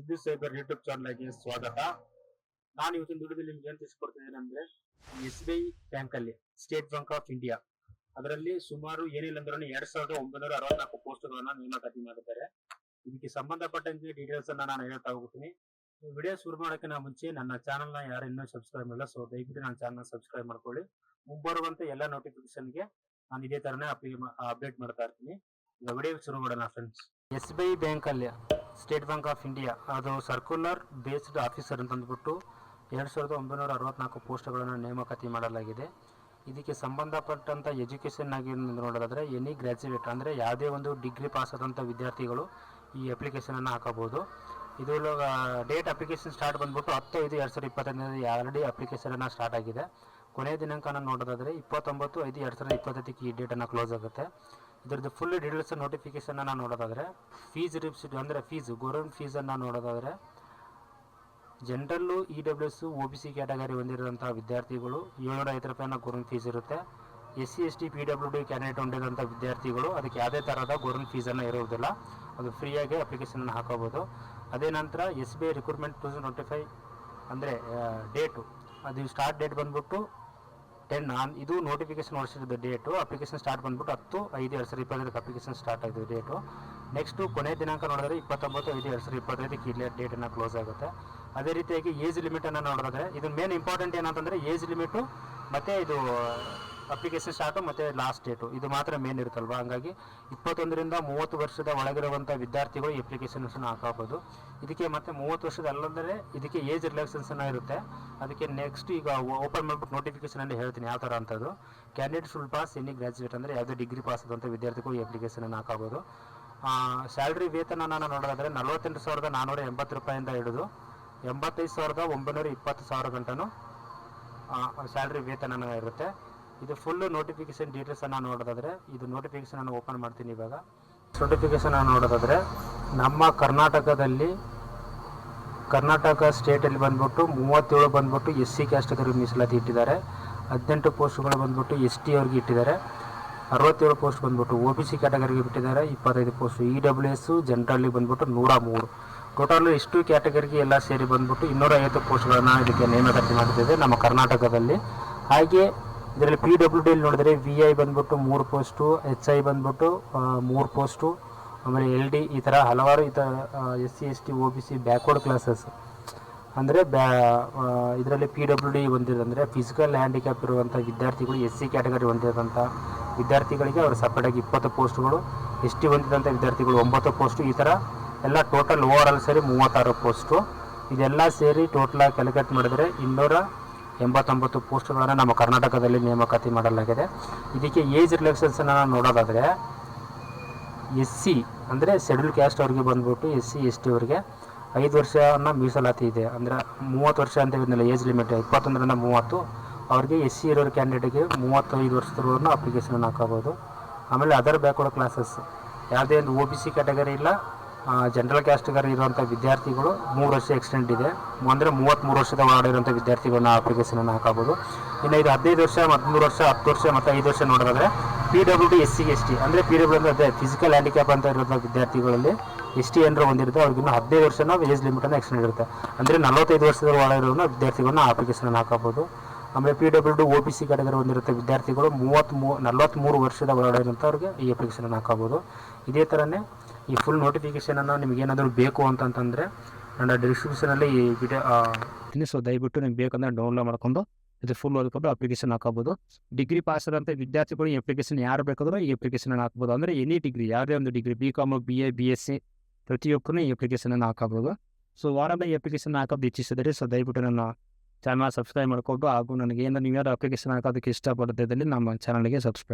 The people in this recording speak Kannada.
ಸುದ್ದಿ ಸೈಬರ್ ಯೂಟ್ಯೂಬ್ ಚಾನಲ್ಗೆ ಸ್ವಾಗತ. ನಾನು ಇವತ್ತಿನ ದುಡಿದಲ್ಲಿ ನಿಮ್ಗೆ ಏನ್ ತಿಳಿಸ್ಕೊಡ್ತಿದ್ದೇನೆ ಅಂದ್ರೆ ಎಸ್ ಬಿ ಐ ಬ್ಯಾಂಕ್ ಅಲ್ಲಿ, ಸ್ಟೇಟ್ ಬ್ಯಾಂಕ್ ಆಫ್ ಇಂಡಿಯಾ, ಅದರಲ್ಲಿ ಸುಮಾರು ಏನಿಲ್ಲ ಅಂದ್ರೆ ಎರಡ್ ಸಾವಿರದ ಒಂಬೈನೂರ ಅರವತ್ನಾಲ್ಕು ಪೋಸ್ಟ್ಗಳನ್ನ ನೇಮಕಾತಿ ಮಾಡಿದ್ದಾರೆ. ಇದಕ್ಕೆ ಸಂಬಂಧಪಟ್ಟಂತೆ ಡೀಟೇಲ್ಸ್ ಅನ್ನ ನಾನು ಹೇಳ್ತಾ ಹೋಗ್ತೀನಿ. ವಿಡಿಯೋ ಶುರು ಮಾಡೋಕ್ಕಿಂತ ಮುಂಚೆ ನನ್ನ ಚಾನಲ್ನ ಯಾರು ಇನ್ನೂ ಸಬ್ಸ್ಕ್ರೈಬ್ ಮಾಡಿಲ್ಲ ಸೊ ದಯವಿಟ್ಟು ನನ್ನ ಚಾನಲ್ ಸಬ್ಸ್ಕ್ರೈಬ್ ಮಾಡ್ಕೊಳ್ಳಿ. ಮುಂಬರುವಂತ ಎಲ್ಲ ನೋಟಿಫಿಕೇಶನ್ಗೆ ನಾನು ಇದೇ ತರನೇ ಅಪ್ಡೇಟ್ ಮಾಡ್ತಾ ಇರ್ತೀನಿ. ವಿಡಿಯೋ ಶುರು ಮಾಡೋಣ friends S B I bank ಅಲ್ಲಿ ಸ್ಟೇಟ್ ಬ್ಯಾಂಕ್ ಆಫ್ ಇಂಡಿಯಾ ಅದು ಸರ್ಕ್ಯುಲರ್ ಬೇಸ್ಡ್ ಆಫೀಸರ್ ಅಂತ ಅಂದ್ಬಿಟ್ಟು ಎರಡು ಸಾವಿರದ ಒಂಬೈನೂರ ಅರವತ್ನಾಲ್ಕು ಪೋಸ್ಟ್ಗಳನ್ನು ನೇಮಕಾತಿ ಮಾಡಲಾಗಿದೆ. ಇದಕ್ಕೆ ಸಂಬಂಧಪಟ್ಟಂಥ ಎಜುಕೇಷನ್ ಆಗಿ ನೋಡೋದಾದರೆ ಎನಿ ಗ್ರ್ಯಾಜುಯೇಟ್ ಅಂದರೆ ಯಾವುದೇ ಒಂದು ಡಿಗ್ರಿ ಪಾಸ್ ಆದಂಥ ವಿದ್ಯಾರ್ಥಿಗಳು ಈ ಅಪ್ಲಿಕೇಶನನ್ನು ಹಾಕಬಹುದು. ಇದು ಡೇಟ್ ಅಪ್ಲಿಕೇಶನ್ ಸ್ಟಾರ್ಟ್ ಬಂದ್ಬಿಟ್ಟು ಹತ್ತು ಐದು ಎರಡು ಸಾವಿರದ ಇಪ್ಪತ್ತೈದನೇ ಆಲ್ರೆಡಿ ಅಪ್ಲಿಕೇಶನನ್ನು ಸ್ಟಾರ್ಟ್ ಆಗಿದೆ. ಕೊನೆಯ ದಿನಾಂಕನ ನೋಡೋದಾದರೆ ಇಪ್ಪತ್ತೊಂಬತ್ತು ಐದು ಎರಡು ಸಾವಿರದ ಇಪ್ಪತ್ತೈದಕ್ಕೆ ಈ ಡೇಟನ್ನು ಕ್ಲೋಸ್ ಆಗುತ್ತೆ. ಇದ್ರದ್ದು ಫುಲ್ ಡೀಟೇಲ್ಸ್ ನೋಟಿಫಿಕೇಶನ್ ನೋಡೋದಾದ್ರೆ ಫೀಸ್ ರಿಸಿಪ್ಟ್ ಅಂದರೆ ಫೀಸ್ ಗೌರ್ಮೆಂಟ್ ಫೀಸನ್ನು ನೋಡೋದಾದ್ರೆ general E W S O B C category ಹೊಂದಿರುವಂಥ ವಿದ್ಯಾರ್ಥಿಗಳು ಏಳ್ನೂರ ಐದು ರೂಪಾಯಿನ ಗೌರ್ಮೆಂಟ್ ಫೀಸ್ ಇರುತ್ತೆ. S C S T P W D candidate ಹೊಂದಿರುವಂಥ ವಿದ್ಯಾರ್ಥಿಗಳು ಅದಕ್ಕೆ ಯಾವುದೇ ಥರದ ಗೌರ್ಮೆಂಟ್ ಫೀಸನ್ನು ಇರುವುದಿಲ್ಲ. ಅದು ಫ್ರೀಯಾಗಿ ಅಪ್ಲಿಕೇಶನ್ ಹಾಕೋಬೋದು. ಅದೇ ನಂತರ S B I recruitment two thousand twenty five ಅಂದರೆ ಡೇಟು ಅದು ಸ್ಟಾರ್ಟ್ ಡೇಟ್ ಬಂದ್ಬಿಟ್ಟು ಟೆನ್ ನಾನು ಇದು ನೋಟಿಫಿಕೇಶನ್ ಹೊಡಿಸಿದ ಡೇಟು ಅಪ್ಲಿಕೇಶನ್ ಸ್ಟಾರ್ಟ್ ಬಂದ್ಬಿಟ್ಟು ಹತ್ತು, ಐದು, ಎರಡು ಸಾವಿರದ ಇಪ್ಪತ್ತೈದಕ್ಕೆ ಅಪ್ಲಿಕೇಶನ್ ಸ್ಟಾರ್ಟ್ ಆಗಿದೆ ಡೇಟು ನೆಕ್ಸ್ಟು ಕೊನೆ ದಿನಾಂಕ ನೋಡಿದ್ರೆ ಇಪ್ಪತ್ತೊಂಬತ್ತು, ಐದು, ಎರಡು ಸಾವಿರದ ಇಪ್ಪತ್ತೈದಕ್ಕೆ ಇಲ್ಲಿ ಡೇಟನ್ನು ಕ್ಲೋಸ್ ಆಗುತ್ತೆ. ಅದೇ ರೀತಿಯಾಗಿ ಏಜ್ ಲಿಮಿಟನ್ನು ನೋಡಿದ್ರೆ ಇದು ಮೇನ್ ಇಂಪಾರ್ಟೆಂಟ್ ಏನಂತಂದರೆ ಏಜ್ ಲಿಮಿಟು ಮತ್ತು ಇದು ಅಪ್ಲಿಕೇಶನ್ ಸ್ಟಾರ್ಟ್ ಮತ್ತು ಲಾಸ್ಟ್ ಡೇಟು ಇದು ಮಾತ್ರ ಮೇನ್ ಇರುತ್ತಲ್ವಾ? ಹಂಗಾಗಿ ಇಪ್ಪತ್ತೊಂದರಿಂದ ಮೂವತ್ತು ವರ್ಷದ ಒಳಗಿರುವಂಥ ವಿದ್ಯಾರ್ಥಿಗಳು ಅಪ್ಲಿಕೇಶನ್ಸನ್ನು ಹಾಕಬಹುದು ಇದಕ್ಕೆ ಮತ್ತೆ ಮೂವತ್ತು ವರ್ಷದ ಅಲ್ಲಂದರೆ ಇದಕ್ಕೆ ಏಜ್ ರಿಲ್ಯಾಕ್ಸೇಷನ್ ಇರುತ್ತೆ. ಅದಕ್ಕೆ ನೆಕ್ಸ್ಟ್ ಈಗ ಓಪನ್ ಮಾಡ್ಬಿಟ್ಟು ನೋಟಿಫಿಕೇಶನ್ ಅಲ್ಲಿ ಹೇಳ್ತೀನಿ ಯಾವ ಥರ ಅಂತದ್ದು. Candidate should pass any graduate ಅಂದರೆ ಯಾವುದೇ ಡಿಗ್ರಿ ಪಾಸ್ ಆದಂಥ ವಿದ್ಯಾರ್ಥಿಗಳು ಈ ಅಪ್ಲಿಕೇಶನ್ ಹಾಕಬಹುದು ಸ್ಯಾಲ್ರಿ ವೇತನ ನಾನು ನೋಡೋದಾದ್ರೆ ನಲವತ್ತೆಂಟು ಸಾವಿರದ ನಾನ್ನೂರ ಎಂಬತ್ತು ರೂಪಾಯಿಂದ ಹಿಡಿದು ಎಂಬತ್ತೈದು ಸಾವಿರದ ಒಂಬೈನೂರ ಇಪ್ಪತ್ತು ಸಾವಿರ ಗಂಟನೂ ಸ್ಯಾಲ್ರಿ ವೇತನ ಇರುತ್ತೆ. ಇದು ಫುಲ್ ನೋಟಿಫಿಕೇಶನ್ ಡೀಟೇಲ್ಸನ್ನು ನೋಡೋದಾದ್ರೆ, ಇದು ನೋಟಿಫಿಕೇಶನ್ ಅನ್ನು ಓಪನ್ ಮಾಡ್ತೀನಿ ಇವಾಗ. ನೋಟಿಫಿಕೇಶನ್ ನೋಡೋದಾದ್ರೆ, ನಮ್ಮ ಕರ್ನಾಟಕದಲ್ಲಿ, ಕರ್ನಾಟಕ ಸ್ಟೇಟಲ್ಲಿ ಬಂದ್ಬಿಟ್ಟು ಮೂವತ್ತೇಳು ಬಂದ್ಬಿಟ್ಟು ಎಸ್ ಸಿ ಕ್ಯಾಸ್ಟ್ಗರಿಗೆ ಮೀಸಲಾತಿ ಇಟ್ಟಿದ್ದಾರೆ. ಹದಿನೆಂಟು ಪೋಸ್ಟ್ಗಳು ಬಂದ್ಬಿಟ್ಟು ಎಸ್ ಟಿ ಅವ್ರಿಗೆ ಇಟ್ಟಿದ್ದಾರೆ. ಅರವತ್ತೇಳು ಪೋಸ್ಟ್ ಬಂದ್ಬಿಟ್ಟು ಒ ಬಿ ಸಿ ಕ್ಯಾಟಗರಿಗೆ ಬಿಟ್ಟಿದ್ದಾರೆ. ಇಪ್ಪತ್ತೈದು ಪೋಸ್ಟ್ ಇ ಡಬ್ಲ್ಯೂ ಎಸ್ ಜನರಲ್ಲಿ ಬಂದ್ಬಿಟ್ಟು ನೂರ ಮೂರು. ಟೋಟಲ್ ಇಷ್ಟು ಕ್ಯಾಟಗರಿಗೆ ಎಲ್ಲ ಸೇರಿ ಬಂದ್ಬಿಟ್ಟು ಇನ್ನೂರ ಐವತ್ತು ಪೋಸ್ಟ್ಗಳನ್ನು ಇದಕ್ಕೆ ನೇಮಕಾತಿ ಮಾಡುತ್ತಿದೆ ನಮ್ಮ ಕರ್ನಾಟಕದಲ್ಲಿ. ಹಾಗೆ ಇದರಲ್ಲಿ ಪಿ ಡಬ್ಲ್ಯೂ ಡಿ ನೋಡಿದ್ರೆ ವಿ ಐ ಬಂದ್ಬಿಟ್ಟು ಮೂರು ಪೋಸ್ಟು ಎಚ್ ಐ ಬಂದ್ಬಿಟ್ಟು ಮೂರು ಪೋಸ್ಟು ಆಮೇಲೆ ಎಲ್ ಡಿ ಈ ಥರ ಹಲವಾರು ಈ ಥರ S C S T O B C backward classes ಅಂದರೆ ಬ್ಯಾ ಇದರಲ್ಲಿ ಪಿ ಡಬ್ಲ್ಯೂ ಡಿ ಹೊಂದಿರೋದಂದರೆ ಫಿಸಿಕಲ್ ಹ್ಯಾಂಡಿಕ್ಯಾಪ್ ಇರುವಂಥ ವಿದ್ಯಾರ್ಥಿಗಳು ಎಸ್ ಸಿ ಕ್ಯಾಟಗರಿ ಹೊಂದಿರೋದಂಥ ವಿದ್ಯಾರ್ಥಿಗಳಿಗೆ ಅವರು ಸಪ್ರೇಟಾಗಿ ಇಪ್ಪತ್ತು ಪೋಸ್ಟ್ಗಳು ಎಸ್ ಟಿ ಹೊಂದಿದಂಥ ವಿದ್ಯಾರ್ಥಿಗಳು ಒಂಬತ್ತು ಪೋಸ್ಟು ಈ ಥರ ಎಲ್ಲ ಟೋಟಲ್ ಓವರ್ ಆಲ್ ಸೇರಿ ಮೂವತ್ತಾರು ಪೋಸ್ಟು ಇದೆಲ್ಲ ಸೇರಿ ಟೋಟಲಾಗಿ ಕ್ಯಾಲ್ಕುಲೇಟ್ ಮಾಡಿದರೆ ಇನ್ನೂರ ಎಂಬತ್ತೊಂಬತ್ತು ಪೋಸ್ಟ್ಗಳನ್ನು ನಮ್ಮ ಕರ್ನಾಟಕದಲ್ಲಿ ನೇಮಕಾತಿ ಮಾಡಲಾಗಿದೆ. ಇದಕ್ಕೆ ಏಜ್ ರಿಲ್ಯಾಕ್ಸೇಷನ್ ನೋಡೋದಾದರೆ ಎಸ್ ಸಿ ಅಂದರೆ ಶೆಡ್ಯೂಲ್ ಕ್ಯಾಸ್ಟ್ ಅವ್ರಿಗೆ ಬಂದ್ಬಿಟ್ಟು ಎಸ್ ಸಿ ಎಸ್ ಟಿ ಅವ್ರಿಗೆ ಐದು ವರ್ಷನ ಮೀಸಲಾತಿ ಇದೆ. ಅಂದರೆ ಮೂವತ್ತು ವರ್ಷ ಅಂತ ಇದ್ನಲ್ಲ ಏಜ್ ಲಿಮಿಟ್ ಇಪ್ಪತ್ತೊಂದರಿಂದ ಮೂವತ್ತು. ಅವರಿಗೆ ಎಸ್ ಸಿ ಇರೋರು ಕ್ಯಾಂಡಿಡೇಟ್ಗೆ ಮೂವತ್ತೈದು ವರ್ಷದವ್ರನ್ನ ಅಪ್ಲಿಕೇಶನ್ ಹಾಕೋಬೋದು ಆಮೇಲೆ ಅದರ್ ಬ್ಯಾಕ್ವರ್ಡ್ ಕ್ಲಾಸಸ್, ಯಾವುದೇ ಒಂದು ಒ ಬಿ ಸಿ ಕ್ಯಾಟಗರಿ ಇಲ್ಲ ಜನರಲ್ ಕ್ಯಾಸ್ಟ್ಗಾರ ಇರುವಂಥ ವಿದ್ಯಾರ್ಥಿಗಳು ಮೂರು ವರ್ಷ ಎಕ್ಸ್ಟೆಂಡ್ ಇದೆ. ಅಂದರೆ ಮೂವತ್ತ್ಮೂರು ವರ್ಷದ ಒಳಗಡೆ ವಿದ್ಯಾರ್ಥಿಗಳನ್ನ ಅಪ್ಲಿಕೇಶನನ್ನು ಹಾಕಬಹುದು. ಇನ್ನು ಇದು ಹದಿನೈದು ವರ್ಷ, ಹದಿಮೂರು ವರ್ಷ, ಹತ್ತು ವರ್ಷ ಮತ್ತು ಐದು ವರ್ಷ ನೋಡೋದಾದ್ರೆ P W D S C S T ಅಂದರೆ ಪಿ ಡಬ್ಲ್ಯೂ ಅಂದರೆ ಅದೇ ಫಿಸಿಕಲ್ ಹ್ಯಾಂಡಿಕ್ಯಾಪ್ ಅಂತ ಇರುವಂಥ ವಿದ್ಯಾರ್ಥಿಗಳಲ್ಲಿ ಎಸ್ ಟಿ ಏನರ ಹೊಂದಿರುತ್ತೆ ಅವ್ರಿಗೆ ಹದಿನೈದು ವರ್ಷನ ಏಜ್ ಲಿಮಿಟನ್ನು ಎಕ್ಸ್ಟೆಂಡ್ ಇರುತ್ತೆ. ಅಂದರೆ ನಲವತ್ತೈದು ವರ್ಷದ ಒಳಗಿರೋ ವಿದ್ಯಾರ್ಥಿಗಳನ್ನ ಅಪ್ಲಿಕೇಶನ್ ಹಾಕಬಹುದು. ಆಮೇಲೆ P W D O P C category ಹೊಂದಿರುತ್ತೆ ವಿದ್ಯಾರ್ಥಿಗಳು ಮೂವತ್ತ್ಮೂ ನಲವತ್ತ್ಮೂರು ವರ್ಷದ ಒಳಗಡೆ ಇರೋಂಥವ್ರಿಗೆ ಈ ಅಪ್ಲಿಕೇಶನ್ ಹಾಕಬಹುದು. ಇದೇ ಥರನೇ ಈ ಫುಲ್ ನೋಟಿಫಿಕೇಷನನ್ನು ನಿಮ್ಗೆ ಏನಾದರೂ ಬೇಕು ಅಂತಂತಂದರೆ ನನ್ನ ಡಿಸ್ಕ್ರಿಪ್ಷನಲ್ಲಿ ಈ ವಿಡಿಯೋ ದಯವಿಟ್ಟು ನಿಮ್ಗೆ ಬೇಕಂದ್ರೆ ಡೌನ್ಲೋಡ್ ಮಾಡ್ಕೊಂಡು ಇದು ಫುಲ್ ಓದ್ಕೊಂಡು ಅಪ್ಲಿಕೇಶನ್ ಹಾಕೋಬೋದು. ಡಿಗ್ರಿ ಪಾಸ್ ಆದಂಥ ವಿದ್ಯಾರ್ಥಿಗಳು ಅಪ್ಲಿಕೇಶನ್ ಯಾರು ಬೇಕಾದರೂ ಈ ಅಪ್ಲಿಕೇಶನ್ ಹಾಕ್ಬೋದು. ಅಂದರೆ ಎನಿ ಡಿಗ್ರಿ ಯಾವುದೇ ಒಂದು degree B com B A B S C ಪ್ರತಿಯೊಬ್ಬರೂ ಈ ಅಪ್ಲಿಕೇಶನನ್ನು ಹಾಕಬಹುದು ಸೊ ವಾರದ ಈ ಅಪ್ಲಿಕೇಶನ್ ಹಾಕೋದು ಇಚ್ಛಿಸಿದರೆ ಸೊ ದಯವಿಟ್ಟು ನನ್ನ ಚಾನಲ್ ಸಬ್ಸ್ಕ್ರೈಬ್ ಮಾಡಿಕೊಂಡು ಹಾಗೂ ನನಗೆ ಏನು ನೀವು ಯಾರು ಅಪ್ಲಿಕೇಶನ್ ಹಾಕೋದಕ್ಕೆ ಇಷ್ಟಪಡ್ತಿದ್ದಲ್ಲಿ ನಮ್ಮ ಚಾನಲ್ಗೆ ಸಬ್ಸ್ಕ್ರೈಬ್